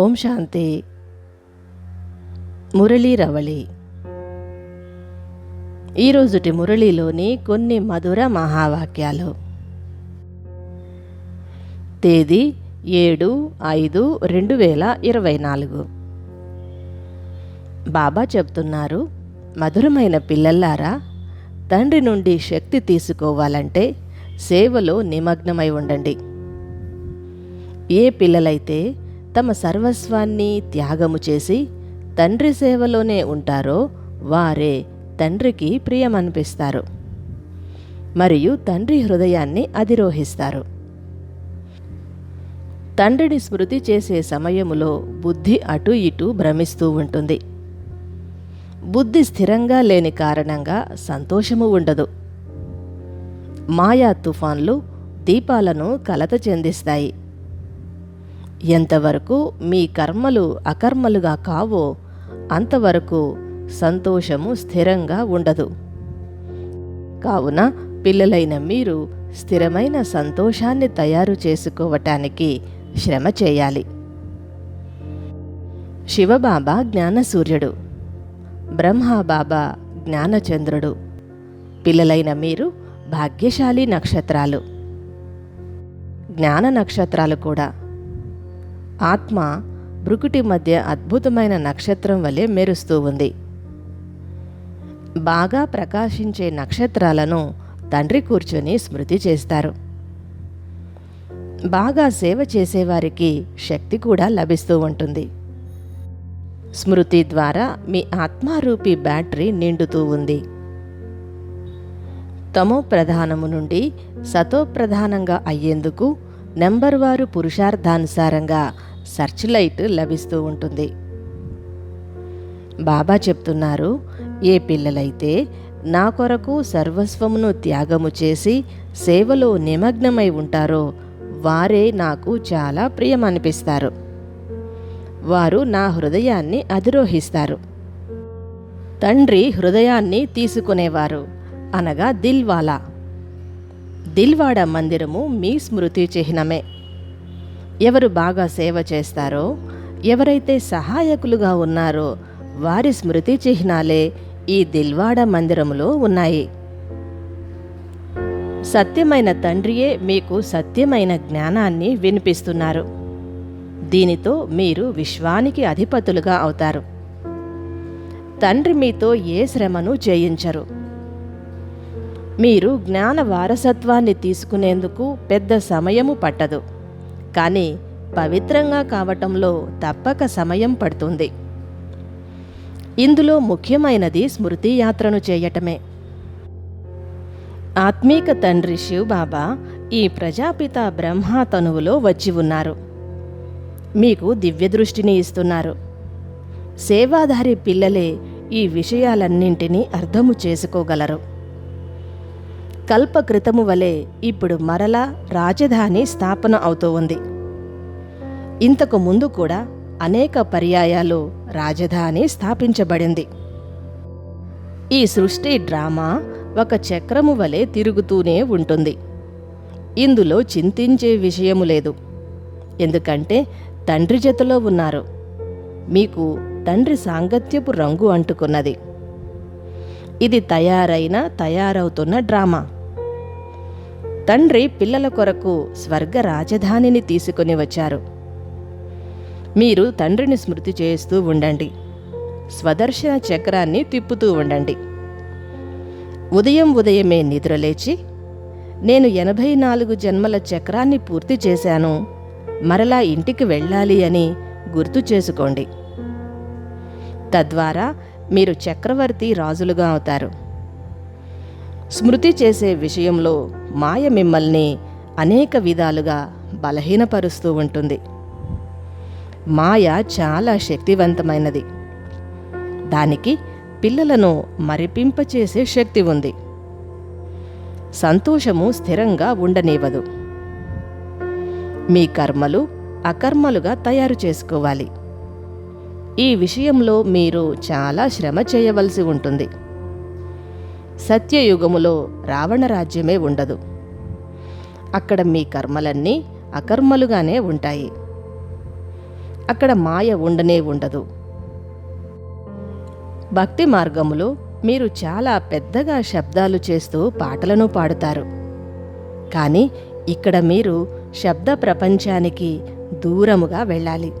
ఓం శాంతి. మురళీ రవళి. ఈరోజుటి మురళిలోని కొన్ని మధుర మహావాక్యాలు. తేదీ ఏడు ఐదు రెండు వేల ఇరవై నాలుగు. బాబా చెప్తున్నారు మధురమైన పిల్లల్లారా తండ్రి నుండి శక్తి తీసుకోవాలంటే సేవలో నిమగ్నమై ఉండండి. ఏ పిల్లలైతే తమ సర్వస్వాన్ని త్యాగము చేసి తండ్రి సేవలోనే ఉంటారో వారే తండ్రికి ప్రియమనిపిస్తారు. మరియు తండ్రి హృదయాన్ని అధిరోహిస్తారు. తండ్రిని స్మృతి చేసే సమయములో బుద్ధి అటు ఇటు భ్రమిస్తూ ఉంటుంది. బుద్ధి స్థిరంగా లేని కారణంగా సంతోషము ఉండదు. మాయా తుఫాన్లు దీపాలను కలత చెందిస్తాయి. ఎంతవరకు మీ కర్మలు అకర్మలుగా కావో అంతవరకు సంతోషము స్థిరంగా ఉండదు. కావున పిల్లలైన మీరు స్థిరమైన సంతోషాన్ని తయారు చేసుకోవటానికి శ్రమ చేయాలి. శివబాబా జ్ఞానసూర్యుడు బ్రహ్మబాబా జ్ఞానచంద్రుడు పిల్లలైన మీరు భాగ్యశాలి నక్షత్రాలు జ్ఞాన నక్షత్రాలు కూడా. ఆత్మ భృకుటి మధ్య అద్భుతమైన నక్షత్రం వలె మెరుస్తూ ఉంది. బాగా ప్రకాశించే నక్షత్రాలను తండ్రి కూర్చొని స్మృతి చేస్తారు. బాగా సేవ చేసేవారికి శక్తి కూడా లభిస్తూ ఉంటుంది. స్మృతి ద్వారా మీ ఆత్మారూపి బ్యాటరీ నిండుతూ ఉంది. తమో ప్రధానము నుండి సతో ప్రధానంగా అయ్యేందుకు నెంబర్ వారు పురుషార్థానుసారంగా సర్చ్ లైట్ లభిస్తూ ఉంటుంది. బాబా చెప్తున్నారు ఏ పిల్లలైతే నా కొరకు సర్వస్వమును త్యాగము చేసి సేవలో నిమగ్నమై ఉంటారో వారే నాకు చాలా ప్రియమనిపిస్తారు. వారు నా హృదయాన్ని అధిరోహిస్తారు. తండ్రి హృదయాన్ని తీసుకునేవారు. అనగా దిల్వాలా. దిల్వాడ మందిరము మీ స్మృతి చిహ్నమే. ఎవరు బాగా సేవ చేస్తారో ఎవరైతే సహాయకులుగా ఉన్నారో వారి స్మృతి చిహ్నాలే ఈ దిల్వాడ మందిరములో ఉన్నాయి. సత్యమైన తండ్రియే మీకు సత్యమైన జ్ఞానాన్ని వినిపిస్తున్నారు. దీనితో మీరు విశ్వానికి అధిపతులుగా అవుతారు. తండ్రి మీతో ఏ శ్రమను చేయించరు. మీరు జ్ఞాన వారసత్వాన్ని తీసుకునేందుకు పెద్ద సమయము పట్టదు. కానీ పవిత్రంగా కావటంలో తప్పక సమయం పడుతుంది. ఇందులో ముఖ్యమైనది స్మృతి యాత్రను చేయటమే. ఆత్మీక తండ్రి శివబాబా ఈ ప్రజాపిత బ్రహ్మ తనువులో వచ్చి ఉన్నారు. మీకు దివ్య దృష్టిని ఇస్తున్నారు. సేవాధారి పిల్లలే ఈ విషయాలన్నింటినీ అర్థము చేసుకోగలరు. కల్పకృతము వలె ఇప్పుడు మరలా రాజధాని స్థాపన అవుతూ ఉంది. ఇంతకు ముందు కూడా అనేక పర్యాయాలు రాజధాని స్థాపించబడింది. ఈ సృష్టి డ్రామా ఒక చక్రము వలె తిరుగుతూనే ఉంటుంది. ఇందులో చింతించే విషయము లేదు. ఎందుకంటే తండ్రి జతలో ఉన్నారు. మీకు తండ్రి సాంగత్యపు రంగు అంటుకున్నది. ఇది తయారైన తయారవుతున్న డ్రామా. తండ్రి పిల్లల కొరకు స్వర్గ రాజధానిని తీసుకొని వచ్చారు. మీరు తండ్రిని స్మృతి చేస్తూ ఉండండి. స్వదర్శన చక్రాన్ని తిప్పుతూ ఉండండి. ఉదయం ఉదయమే నిద్రలేచి నేను ఎనభై నాలుగు జన్మల చక్రాన్ని పూర్తి చేశాను. మరలా ఇంటికి వెళ్ళాలి అని గుర్తు చేసుకోండి. తద్వారా మీరు చక్రవర్తి రాజులుగా అవుతారు. స్మృతి చేసే విషయంలో మాయ మిమ్మల్ని అనేక విధాలుగా బలహీనపరుస్తూ ఉంటుంది. మాయ చాలా శక్తివంతమైనది. దానికి పిల్లలను మరిపింపచేసే శక్తి ఉంది. సంతోషము స్థిరంగా ఉండనివ్వదు. మీ కర్మలు అకర్మలుగా తయారు చేసుకోవాలి. ఈ విషయంలో మీరు చాలా శ్రమ చేయవలసి ఉంటుంది. సత్యయుగములో రావణ రాజ్యమే ఉండదు. అక్కడ మీ కర్మలన్నీ అకర్మలుగానే ఉంటాయి. అక్కడ మాయ ఉండనే ఉండదు. భక్తి మార్గములో మీరు చాలా పెద్దగా శబ్దాలు చేస్తూ పాటలను పాడుతారు. కానీ ఇక్కడ మీరు శబ్ద ప్రపంచానికి దూరముగా వెళ్ళాలి.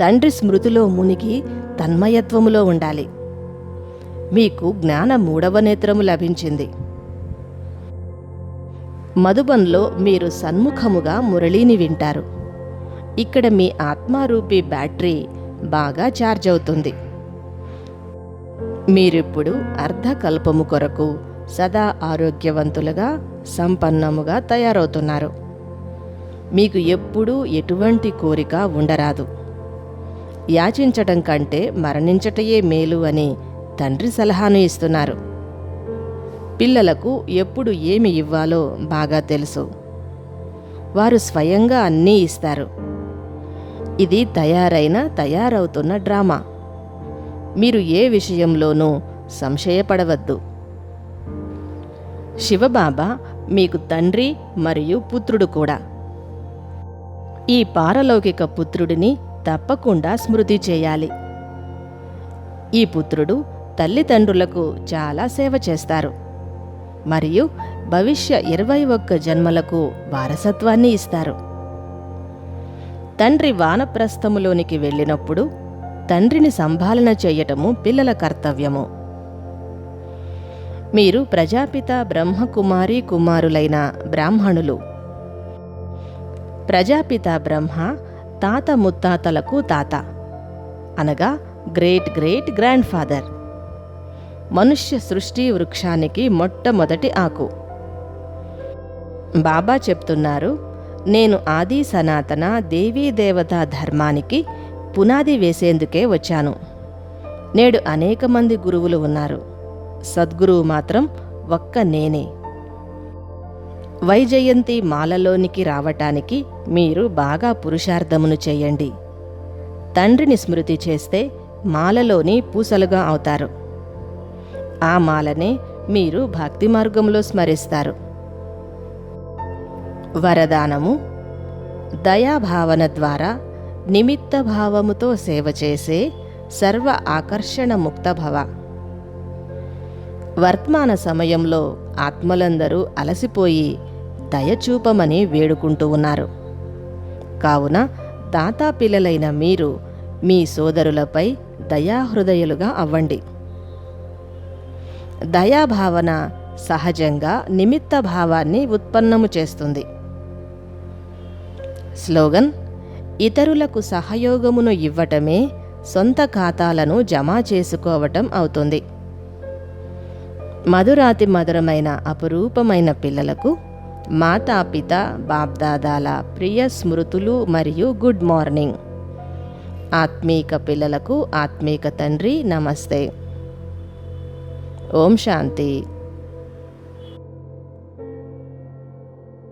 తండ్రి స్మృతిలో మునిగి తన్మయత్వములో ఉండాలి. మీకు జ్ఞాన మూడవ నేత్రము లభించింది. మధుబన్లో మీరు సన్ముఖముగా మురళీని వింటారు. ఇక్కడ మీ ఆత్మారూపి బ్యాటరీ బాగా ఛార్జ్ అవుతుంది. మీరిప్పుడు అర్ధకల్పము కొరకు సదా ఆరోగ్యవంతులుగా సంపన్నముగా తయారవుతున్నారు. మీకు ఎప్పుడూ ఎటువంటి కోరిక ఉండరాదు. యాచించటం కంటే మరణించటయే మేలు అని తండ్రి సలహాను ఇస్తున్నారు. పిల్లలకు ఎప్పుడు ఏమి ఇవ్వాలో బాగా తెలుసు. వారు స్వయంగా అన్నీ ఇస్తారు. ఇది తయారైన తయారవుతున్న డ్రామా. మీరు ఏ విషయంలోనూ సంశయపడవద్దు. శివబాబా మీకు తండ్రి మరియు పుత్రుడు కూడా. ఈ పారలౌకిక పుత్రుడిని తప్పకుండా స్మృతి చేయాలి. ఈ పుత్రుడు తల్లిదండ్రులకు చాలా సేవ చేస్తారు. మరియు భవిష్య ఇరవై ఒక్క జన్మలకు వారసత్వాన్ని ఇస్తారు. తండ్రి వానప్రస్థములోనికి వెళ్ళినప్పుడు తండ్రిని సంభాలన చేయటము పిల్లల కర్తవ్యము. మీరు ప్రజాపిత బ్రహ్మకుమారి కుమారులైన బ్రాహ్మణులు. ప్రజాపిత బ్రహ్మ తాత ముత్తాతలకు తాత అనగా గ్రేట్ గ్రేట్ గ్రాండ్ ఫాదర్ మనుష్య సృష్టి వృక్షానికి మొట్టమొదటి ఆకు. బాబా చెప్తున్నారు నేను ఆది సనాతన దేవీ దేవతా ధర్మానికి పునాది వేసేందుకే వచ్చాను. నేడు అనేక మంది గురువులు ఉన్నారు. సద్గురువు మాత్రం ఒక్క నేనే. వైజయంతి మాలలోనికి రావటానికి మీరు బాగా పురుషార్థమును చేయండి. తండ్రిని స్మృతి చేస్తే మాలలోని పూసలుగా అవుతారు. ఆ మాలనే మీరు భక్తి మార్గంలో స్మరిస్తారు. వరదానము దయాభావన ద్వారా నిమిత్త భావముతో సేవ చేసే సర్వ ఆకర్షణ ముక్త భవ. వర్తమాన సమయంలో ఆత్మలందరూ అలసిపోయి దయచూపమని వేడుకుంటూ ఉన్నారు. కావున దాతా పిల్లలైన మీరు మీ సోదరులపై దయాహృదయులుగా అవ్వండి. దయాభావన సహజంగా నిమిత్త భావాన్ని ఉత్పన్నము చేస్తుంది. స్లోగన్ ఇతరులకు సహయోగమును ఇవ్వటమే సొంత ఖాతాలను జమా చేసుకోవటం అవుతుంది. మధురాతి మధురమైన అపురూపమైన పిల్లలకు మాతాపిత బాప్దాదాల ప్రియ స్మృతులు మరియు గుడ్ మార్నింగ్. ఆత్మీక పిల్లలకు ఆత్మీక తండ్రి నమస్తే. ఓం శాంతి.